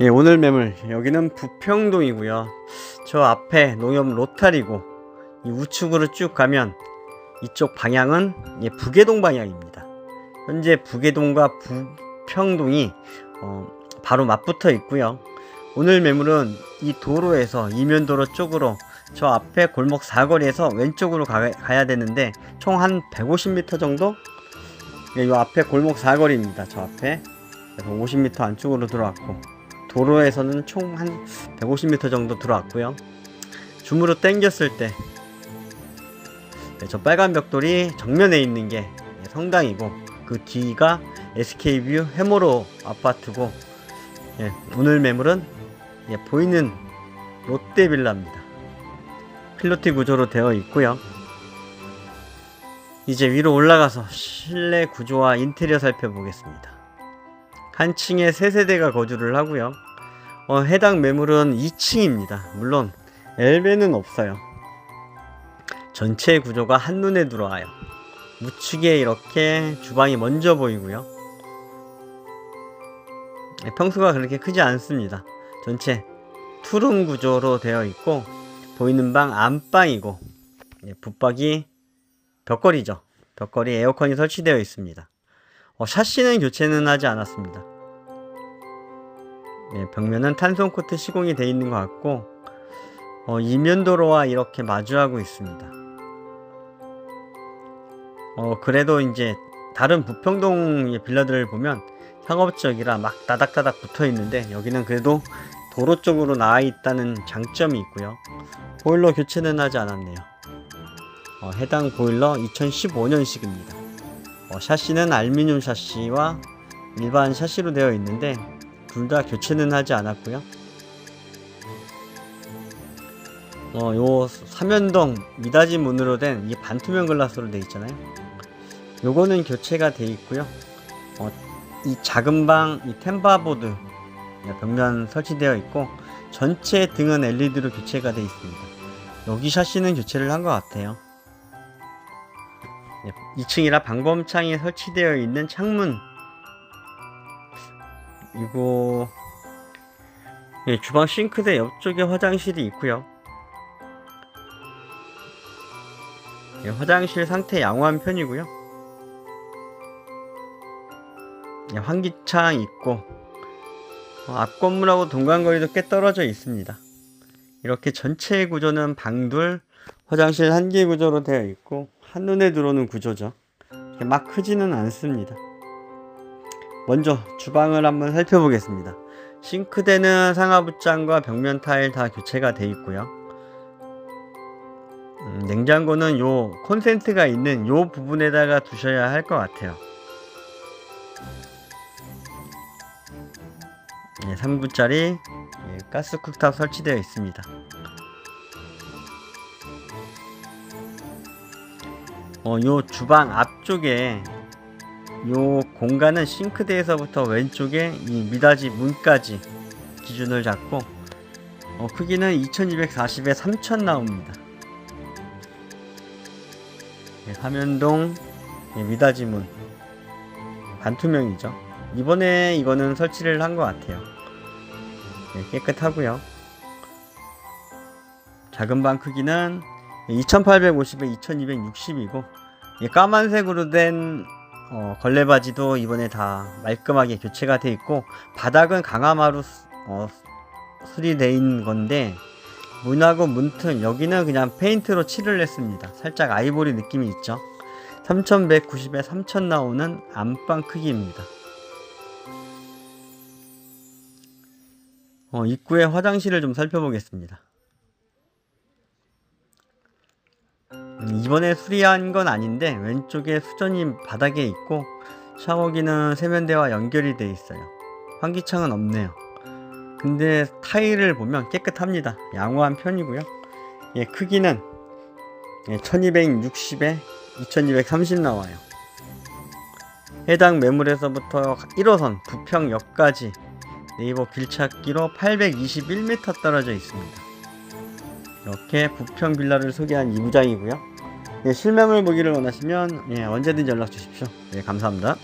예, 오늘 매물 여기는 부평동이고요. 저 앞에 농협 이 우측으로 쭉 가면 이쪽 방향은 예, 부계동 방향입니다. 현재 부계동과 부평동이 어, 바로 맞붙어 있고요. 오늘 매물은 이 도로에서 이면도로 쪽으로 저 앞에 골목 사거리에서 왼쪽으로 가, 야 되는데 총 한 150m 정도? 예, 이 앞에 골목 사거리입니다. 저 앞에 그래서 50m 안쪽으로 들어왔고 도로에서는 총 한 150m 정도 들어왔고요. 줌으로 당겼을 때, 네, 저 빨간 벽돌이 정면에 있는 게 네, 성당이고, 그 뒤가 SK뷰 해모로 아파트고, 예, 오늘 매물은 예, 보이는 롯데빌라입니다. 필로티 구조로 되어 있고요. 이제 위로 올라가서 실내 구조와 인테리어 살펴보겠습니다. 한 층에 세 세대가 거주를 하고요. 어, 해당 매물은 2층입니다. 물론 엘베는 없어요. 전체 구조가 한눈에 들어와요. 우측에 이렇게 주방이 먼저 보이고요. 네, 평수가 그렇게 크지 않습니다. 전체 투룸 구조로 되어 있고 보이는 방 안방이고 예, 붙박이 벽걸이죠. 벽걸이 에어컨이 설치되어 있습니다. 어, 샤시는 교체는 하지 않았습니다. 네, 벽면은 탄성 코트 시공이 되어 있는 것 같고 어, 이면 도로와 이렇게 마주하고 있습니다. 어, 그래도 이제 다른 부평동 빌라들을 보면 상업 지역이라 막 다닥다닥 붙어 있는데 여기는 그래도 도로 쪽으로 나와 있다는 장점이 있고요. 보일러 교체는 하지 않았네요. 어, 해당 보일러 2015년식입니다. 어, 샤시는 알루미늄 샤시와 일반 샤시로 되어 있는데 둘 다 교체는 하지 않았고요. 어, 요 삼연동 미닫이 문으로 된 이 반투명 글라스로 되어 있잖아요. 요거는 교체가 되어 있고요. 어, 이 작은 방, 이 템바보드 벽면 설치되어 있고 전체 등은 LED로 교체가 되어 있습니다. 여기 샤시는 교체를 한 것 같아요. 2층이라 방범창이 설치되어 있는 창문 이거 예, 주방 싱크대 옆쪽에 화장실이 있고요. 예, 화장실 상태 양호한 편이고요. 예, 환기창 있고 어, 앞 건물하고 동간거리도 꽤 떨어져 있습니다. 이렇게 전체 구조는 방둘 화장실 한 개 구조로 되어 있고 한눈에 들어오는 구조죠. 막 크지는 않습니다. 먼저 주방을 한번 살펴보겠습니다. 싱크대는 상하부장과 벽면 타일 다 교체가 되어 있고요. 음, 냉장고는 요 콘센트가 있는 요 부분에다가 두셔야 할 것 같아요. 네, 3구짜리 예, 가스 쿡탑 설치되어 있습니다. 어, 요 주방 앞쪽에 요 공간은 싱크대에서부터 왼쪽에 이 미닫이 문까지 기준을 잡고 어, 크기는 2240에 3000 나옵니다. 예, 화면동 예, 미닫이 문 반투명이죠. 이번에 이거는 설치를 한 것 같아요. 예, 깨끗하고요. 작은 방 크기는 2850에 2260이고 까만색으로 된 어, 걸레바지도 이번에 다 말끔하게 교체가 돼 있고 바닥은 강화마루 수, 어, 수리돼 있는 건데 문하고 문틈 여기는 그냥 페인트로 칠을 했습니다. 살짝 아이보리 느낌이 있죠. 3190에 3000 나오는 안방 크기입니다. 어, 입구의 화장실을 좀 살펴보겠습니다. 이번에 수리한 건 아닌데 왼쪽에 수전이 바닥에 있고 샤워기는 세면대와 연결이 되어 있어요. 환기창은 없네요. 근데 타일을 보면 깨끗합니다. 양호한 편이고요. 예, 크기는 예, 1260에 2230 나와요. 해당 매물에서부터 1호선 부평역까지 네이버 길찾기로 821m 떨어져 있습니다. 이렇게 부평 빌라를 소개한 이부장이고요. 예, 실명을 보기를 원하시면 예, 언제든지 연락 주십시오. 예, 감사합니다.